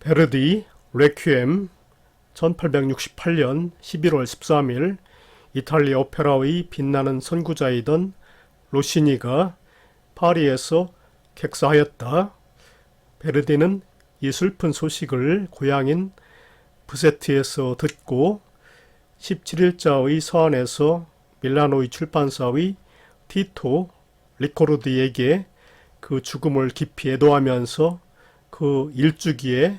베르디 레퀴엠 1868년 11월 13일 이탈리아 오페라의 빛나는 선구자이던 로시니가 파리에서 객사하였다. 베르디는 이 슬픈 소식을 고향인 부세트에서 듣고 17일자의 서한에서 밀라노의 출판사의 티토 리코르디에게 그 죽음을 깊이 애도하면서 그 일주기에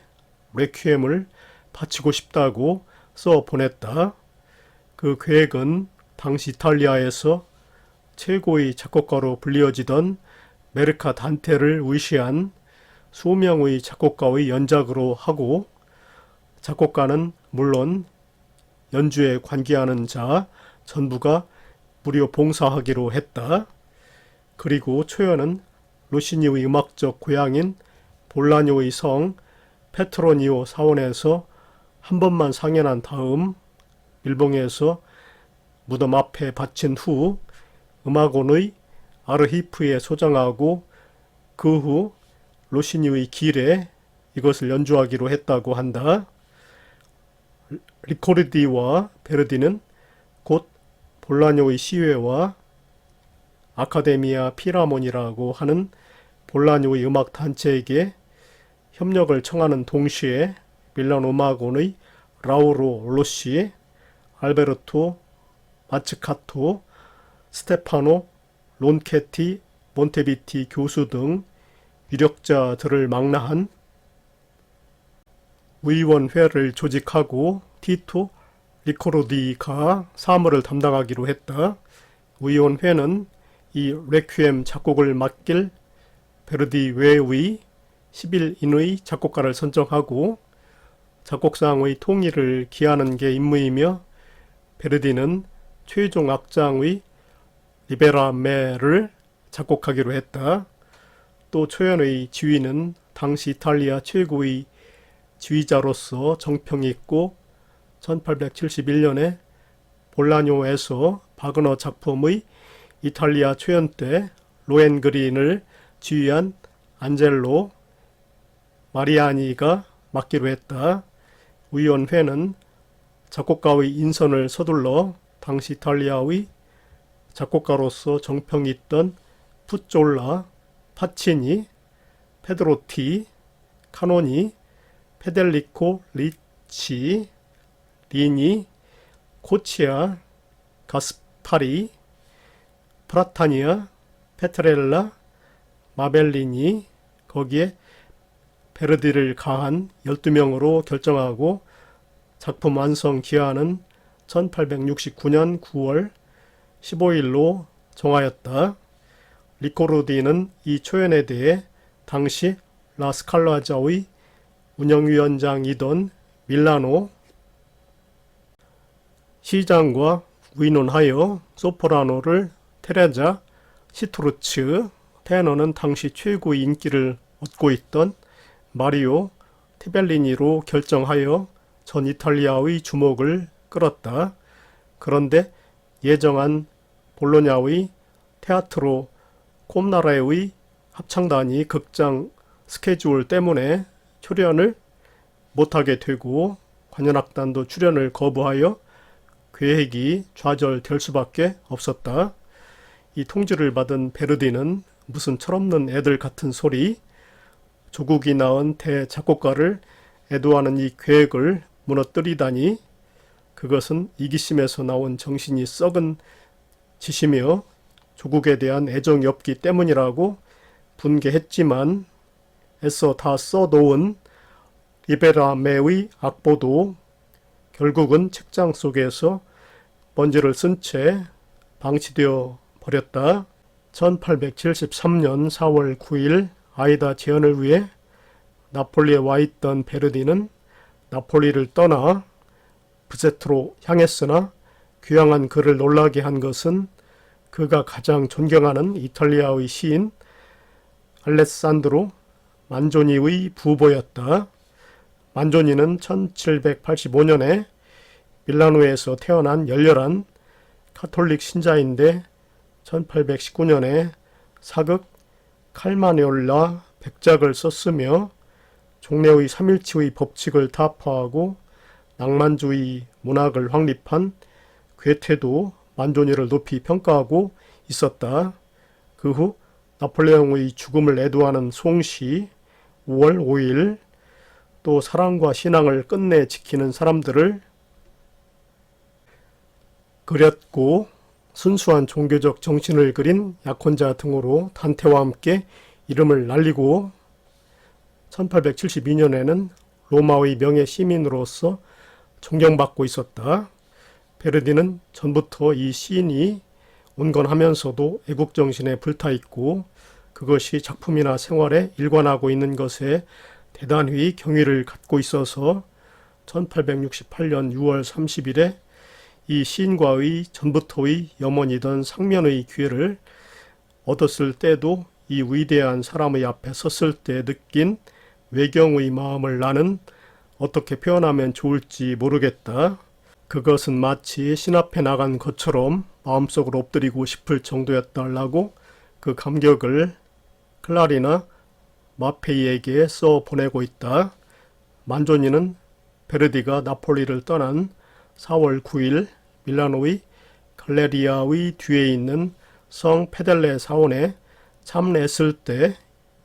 레퀴엠을 바치고 싶다고 써 보냈다. 그 계획은 당시 이탈리아에서 최고의 작곡가로 불리어지던 메르카 단테를 위시한 수명의 작곡가의 연작으로 하고 작곡가는 물론 연주에 관계하는 자 전부가 무료 봉사하기로 했다. 그리고 초연은 로시니의 음악적 고향인 볼라뇨의 성 페트로니오 사원에서 한 번만 상연한 다음 일봉에서 무덤 앞에 바친 후 음악원의 아르히프에 소장하고 그 후 로시니의 길에 이것을 연주하기로 했다고 한다. 리코르디와 베르디는 곧 볼라뇨의 시회와 아카데미아 피라몬이라고 하는 볼라뇨의 음악 단체에게 협력을 청하는 동시에 밀란 음악원의 라우로 로시, 알베르토 마츠카토, 스테파노 론케티 몬테비티 교수 등 유력자들을 망라한 위원회를 조직하고 티토 리코로디가 사무를 담당하기로 했다. 위원회는 이 레퀴엠 작곡을 맡길 베르디 외의 11인의 작곡가를 선정하고 작곡상의 통일을 기하는 게 임무이며 베르디는 최종 악장의 리베라메를 작곡하기로 했다. 또 초연의 지휘는 당시 이탈리아 최고의 지휘자로서 정평이 있고 1871년에 볼라뇨에서 바그너 작품의 이탈리아 초연 때 로엔 그린을 지휘한 안젤로 마리아니가 맡기로 했다. 위원회는 작곡가의 인선을 서둘러 당시 이탈리아의 작곡가로서 정평이 있던 푸졸라, 파치니, 페드로티, 카노니, 페델리코, 리치, 리니, 코치아, 가스파리, 프라타니아, 페트렐라, 마벨리니, 거기에 베르디를 가한 12명으로 결정하고 작품 완성 기한은 1869년 9월 15일로 정하였다. 리코르디는 이 초연에 대해 당시 라스칼라자의 운영위원장이던 밀라노 시장과 의논하여 소프라노를 테레자 시토르츠, 테너는 당시 최고의 인기를 얻고 있던 마리오 티벨리니로 결정하여 전 이탈리아의 주목을 끌었다. 그런데 예정한 볼로냐의 테아트로 콤나라의 합창단이 극장 스케줄 때문에 출연을 못하게 되고 관현악단도 출연을 거부하여 계획이 좌절될 수밖에 없었다. 이 통지를 받은 베르디는 무슨 철없는 애들 같은 소리, 조국이 낳은 대작곡가를 애도하는 이 계획을 무너뜨리다니 그것은 이기심에서 나온 정신이 썩은 짓이며 조국에 대한 애정이 없기 때문이라고 분개했지만 애써 다 써놓은 리베라메의 악보도 결국은 책장 속에서 먼지를 쓴 채 방치되어 버렸다. 1873년 4월 9일 아이다 재현을 위해 나폴리에 와 있던 베르디는 나폴리를 떠나 부세트로 향했으나 귀향한 그를 놀라게 한 것은 그가 가장 존경하는 이탈리아의 시인 알레산드로 만조니의 부보였다. 만조니는 1785년에 밀라노에서 태어난 열렬한 카톨릭 신자인데 1819년에 사극 칼마네올라 백작을 썼으며 종래의 삼일치의 법칙을 타파하고 낭만주의 문학을 확립한 괴테도 만조니를 높이 평가하고 있었다. 그 후 나폴레옹의 죽음을 애도하는 송시 5월 5일 또 사랑과 신앙을 끝내 지키는 사람들을 그렸고 순수한 종교적 정신을 그린 약혼자 등으로 단테와 함께 이름을 날리고 1872년에는 로마의 명예 시민으로서 존경받고 있었다. 베르디는 전부터 이 시인이 온건하면서도 애국 정신에 불타 있고 그것이 작품이나 생활에 일관하고 있는 것에 대단히 경의를 갖고 있어서 1868년 6월 30일에 이 시인과의 전부터의 염원이던 상면의 기회를 얻었을 때도 이 위대한 사람의 앞에 섰을 때 느낀 외경의 마음을 나는 어떻게 표현하면 좋을지 모르겠다. 그것은 마치 신 앞에 나간 것처럼 마음속으로 엎드리고 싶을 정도였다라고 그 감격을 클라리나 마페이에게 써 보내고 있다. 만조니는 베르디가 나폴리를 떠난 4월 9일 밀라노의 갈레리아의 뒤에 있는 성 페델레 사원에 참례했을 때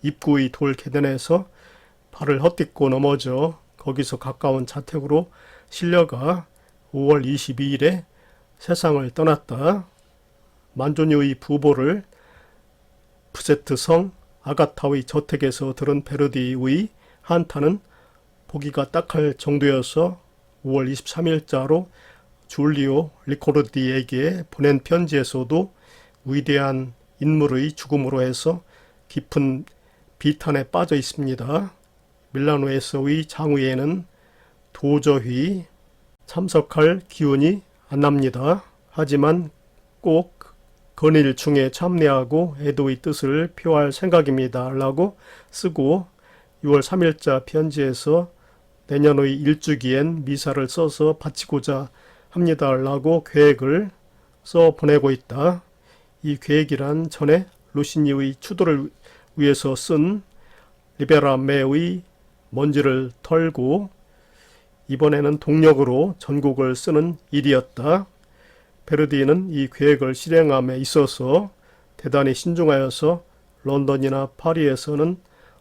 입구의 돌 계단에서 발을 헛딛고 넘어져 거기서 가까운 자택으로 실려가 5월 22일에 세상을 떠났다. 만조니의 부보를 푸세트 성 아가타의 저택에서 들은 베르디의 한타는 보기가 딱할 정도여서 5월 23일자로 줄리오 리코르디에게 보낸 편지에서도 위대한 인물의 죽음으로 해서 깊은 비탄에 빠져 있습니다. 밀라노에서의 장위에는 도저히 참석할 기운이 안 납니다. 하지만 꼭 건일 중에 참여하고 애도의 뜻을 표할 생각입니다. 라고 쓰고 6월 3일자 편지에서 내년의 일주기엔 미사를 써서 바치고자 합니다. 라고 계획을 써 보내고 있다. 이 계획이란 전에 루시니의 추도를 위해서 쓴 리베라메의 먼지를 털고 이번에는 동력으로 전곡을 쓰는 일이었다. 베르디는 이 계획을 실행함에 있어서 대단히 신중하여서 런던이나 파리에서는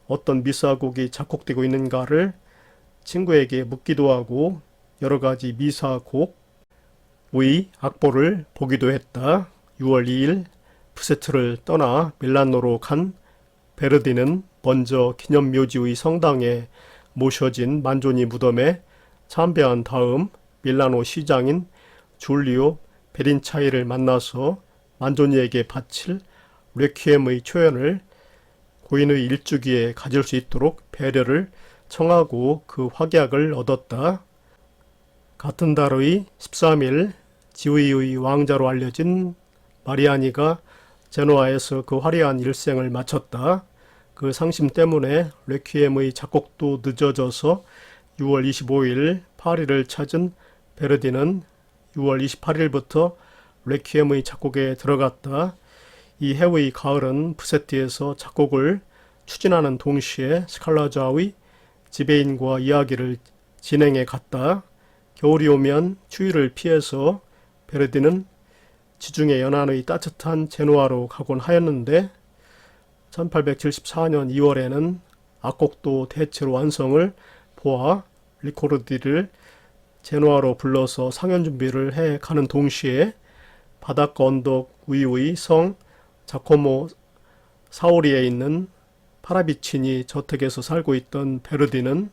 어떤 미사곡이 작곡되고 있는가를 친구에게 묻기도 하고 여러 가지 미사곡 의 악보를 보기도 했다. 6월 2일 푸세트를 떠나 밀라노로 간 베르디는 먼저 기념묘지의 성당에 모셔진 만조니 무덤에 참배한 다음 밀라노 시장인 줄리오 베린차이를 만나서 만조니에게 바칠 레퀴엠의 초연을 고인의 일주기에 가질 수 있도록 배려를 청하고 그 확약을 얻었다. 같은 달의 13일 지위의 왕자로 알려진 마리아니가 제노아에서 그 화려한 일생을 마쳤다. 그 상심 때문에 레퀴엠의 작곡도 늦어져서 6월 25일 파리를 찾은 베르디는 6월 28일부터 레퀴엠의 작곡에 들어갔다. 이 해의 가을은 푸세티에서 작곡을 추진하는 동시에 스칼라자의 지배인과 이야기를 진행해 갔다. 겨울이 오면 추위를 피해서 베르디는 지중해 연안의 따뜻한 제노아로 가곤 하였는데 1874년 2월에는 악곡도 대체로 완성을 보아 리코르디를 제노아로 불러서 상연 준비를 해 가는 동시에 바닷가 언덕 위의 성 자코모 사오리에 있는 파라비치니 저택에서 살고 있던 베르디는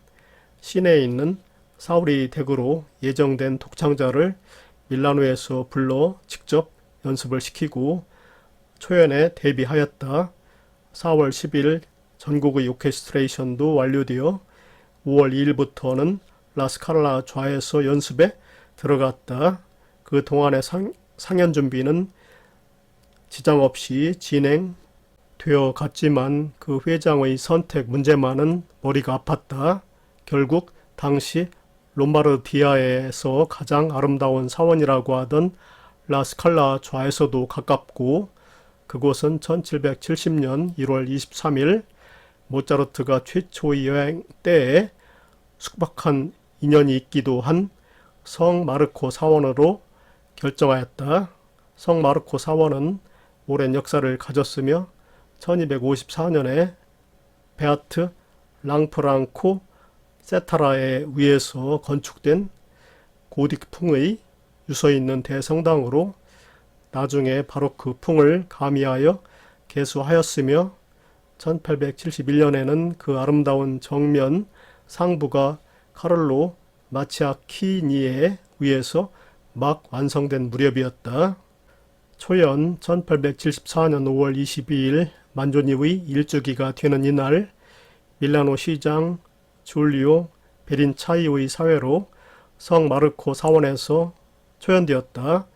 시내에 있는 사오리 댁으로 예정된 독창자를 밀라노에서 불러 직접 연습을 시키고 초연에 데뷔하였다. 4월 10일 전국의 오케스트레이션도 완료되어 5월 2일부터는 라스칼라 좌에서 연습에 들어갔다. 그 동안의 상, 상연 준비는 지장 없이 진행되어 갔지만 그 회장의 선택 문제만은 머리가 아팠다. 결국 당시 롬바르디아에서 가장 아름다운 사원이라고 하던 라스칼라 좌에서도 가깝고 그곳은 1770년 1월 23일 모차르트가 최초의 여행 때에 숙박한 인연이 있기도 한 성 마르코 사원으로 결정하였다. 성 마르코 사원은 오랜 역사를 가졌으며 1254년에 베아트 랑프랑코 세타라에 의해서 건축된 고딕풍의 유서 있는 대성당으로 나중에 바로크 풍을 가미하여 개수하였으며 1871년에는 그 아름다운 정면 상부가 카를로 마치아키니에 의해서 막 완성된 무렵이었다. 초연 1874년 5월 22일 만조니의 일주기가 되는 이날 밀라노 시장 줄리오 베린차이의 사회로 성 마르코 사원에서 초연되었다.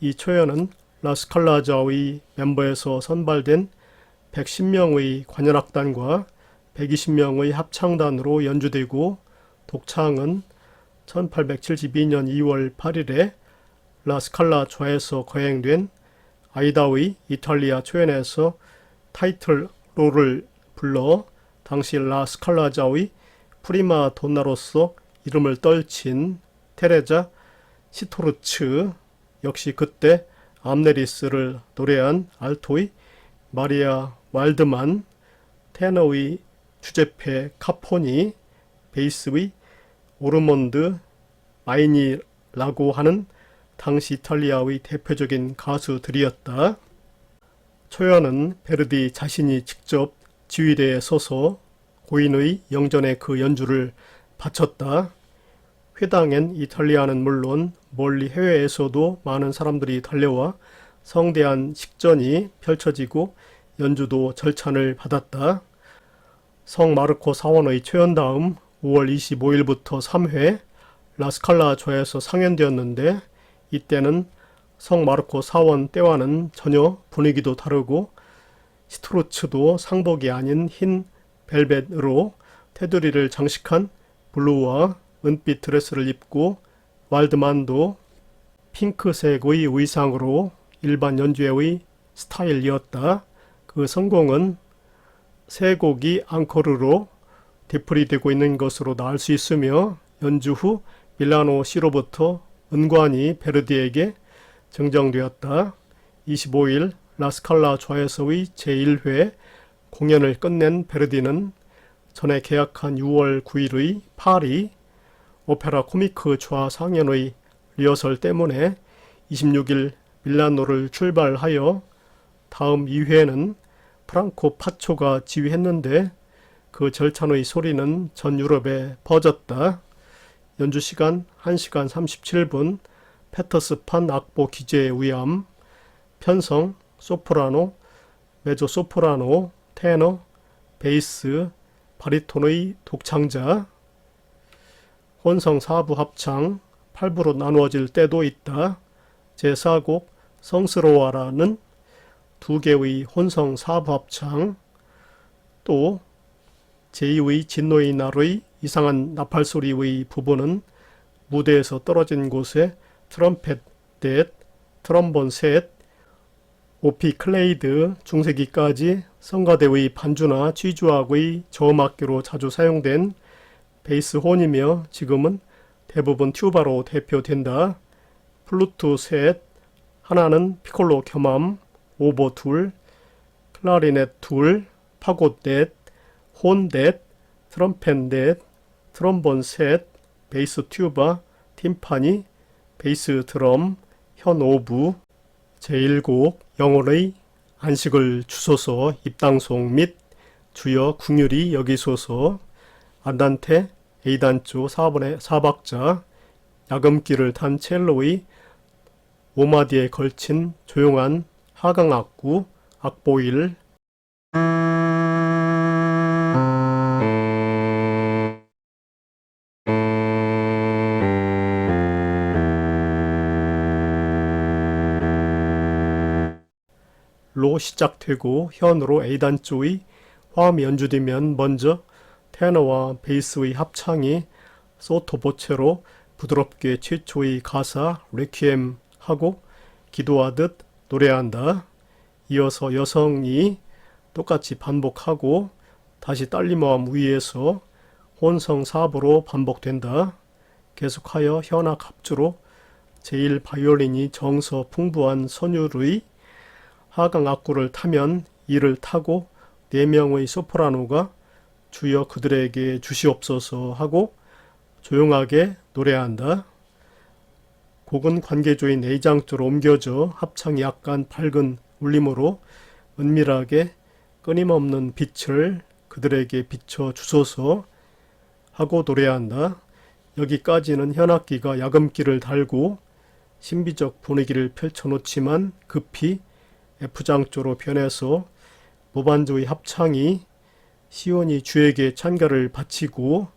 이 초연은 라스칼라자의 멤버에서 선발된 110명의 관현악단과 120명의 합창단으로 연주되고 독창은 1872년 2월 8일에 라스칼라 좌에서 거행된 아이다의 이탈리아 초연에서 타이틀로를 불러 당시 라스칼라자의 프리마 돈나로서 이름을 떨친 테레자 시토르츠 역시 그때 암네리스를 노래한 알토의 마리아 왈드만 테너의 주제페 카포니 베이스의 오르몬드 마이니라고 하는 당시 이탈리아의 대표적인 가수들이었다. 초연은 베르디 자신이 직접 지휘대에 서서 고인의 영전에 그 연주를 바쳤다. 회당엔 이탈리아는 물론 멀리 해외에서도 많은 사람들이 달려와 성대한 식전이 펼쳐지고 연주도 절찬을 받았다. 성 마르코 사원의 초연 다음 5월 25일부터 3회 라스칼라 조에서 상연되었는데 이때는 성 마르코 사원 때와는 전혀 분위기도 다르고 시트로츠도 상복이 아닌 흰 벨벳으로 테두리를 장식한 블루와 은빛 드레스를 입고 왈드만도 핑크색의 의상으로 일반 연주회의 스타일이었다. 그 성공은 세 곡이 앙코르로 되풀이되고 있는 것으로 나을 수 있으며 연주 후 밀라노 시로부터 은관이 베르디에게 정정되었다. 25일 라스칼라 좌에서의 제1회 공연을 끝낸 베르디는 전에 계약한 6월 9일의 파리 오페라 코미크 좌 상연의 리허설 때문에 26일 밀라노를 출발하여 다음 2회는 프랑코 파초가 지휘했는데 그 절찬의 소리는 전 유럽에 퍼졌다. 연주 시간 1시간 37분, 페터스판 악보 기재에 의함, 편성, 소프라노, 메조 소프라노, 테너, 베이스, 바리톤의 독창자, 혼성 4부 합창, 8부로 나누어질 때도 있다. 제4곡 성스러워라는 두 개의 혼성 4부 합창, 또 제2의 진노의 날의 이상한 나팔 소리의 부분은 무대에서 떨어진 곳에 트럼펫 넷, 트럼본 셋, 오피 클레이드 중세기까지 성가대의 반주나 취주악의 저음악기로 자주 사용된 베이스 혼이며 지금은 대부분 튜바로 대표된다. 플루트 셋, 하나는 피콜로 겸함, 오보 둘, 클라리넷 둘, 파고 넷, 혼 넷, 트럼펫 넷, 트럼본 셋, 베이스 튜바, 팀파니, 베이스 드럼, 현 오부, 제1곡 영월의 안식을 주소서 입당송 및 주여 궁율이 여기소서. 안단테 A단조 4번의 4박자 야금기를 탄 첼로의 오마디에 걸친 조용한 하강 악구 악보일 로 시작되고 현으로 A단조의 화음이 연주되면 먼저 테너와 베이스의 합창이 소토보체로 부드럽게 최초의 가사 레퀴엠 하고 기도하듯 노래한다. 이어서 여성이 똑같이 반복하고 다시 딸리모함 위에서 혼성 사부로 반복된다. 계속하여 현악 합주로 제1 바이올린이 정서 풍부한 선율의 하강 악구를 타면 이를 타고 네 명의 소프라노가 주여 그들에게 주시옵소서 하고 조용하게 노래한다. 곡은 관계조인 A장조로 옮겨져 합창이 약간 밝은 울림으로 은밀하게 끊임없는 빛을 그들에게 비춰 주소서 하고 노래한다. 여기까지는 현악기가 야금기를 달고 신비적 분위기를 펼쳐놓지만 급히 F장조로 변해서 모반조의 합창이 시온이 주에게 찬가를 바치고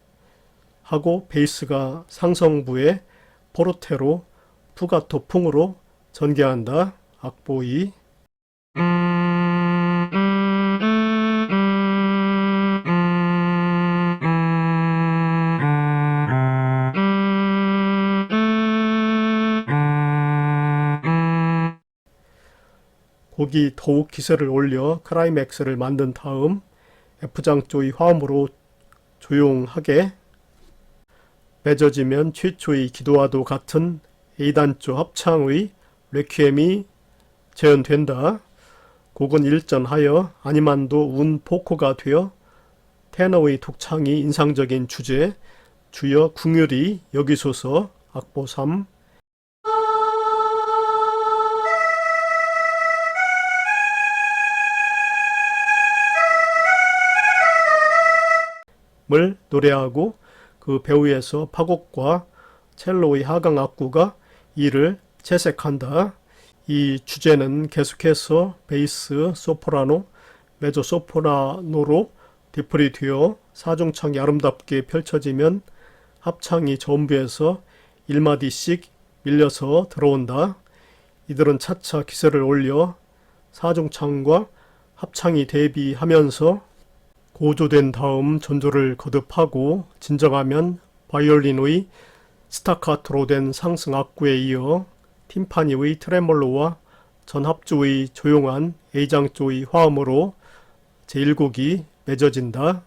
하고 베이스가 상성부의 포르테로 푸가토 풍으로 전개한다. 악보 이 곡이 더욱 기세를 올려 클라이맥스를 만든 다음 F장조의 화음으로 조용하게 맺어지면 최초의 기도와도 같은 A단조 합창의 레퀴엠이 재현된다. 곡은 일전하여 아니만도 운 포코가 되어 테너의 독창이 인상적인 주제 주여 궁율이 여기소서 악보 3 을 노래하고 그 배우에서 파곡과 첼로의 하강 악구가 이를 채색한다. 이 주제는 계속해서 베이스, 소프라노, 메조 소프라노로 디플이 되어 사중창이 아름답게 펼쳐지면 합창이 전부에서 1마디씩 밀려서 들어온다. 이들은 차차 기세를 올려 사중창과 합창이 대비하면서 고조된 다음 전조를 거듭하고 진정하면 바이올린의 스타카토로 된 상승 악구에 이어 팀파니의 트레몰로와 전합주의 조용한 A장조의 화음으로 제1곡이 맺어진다.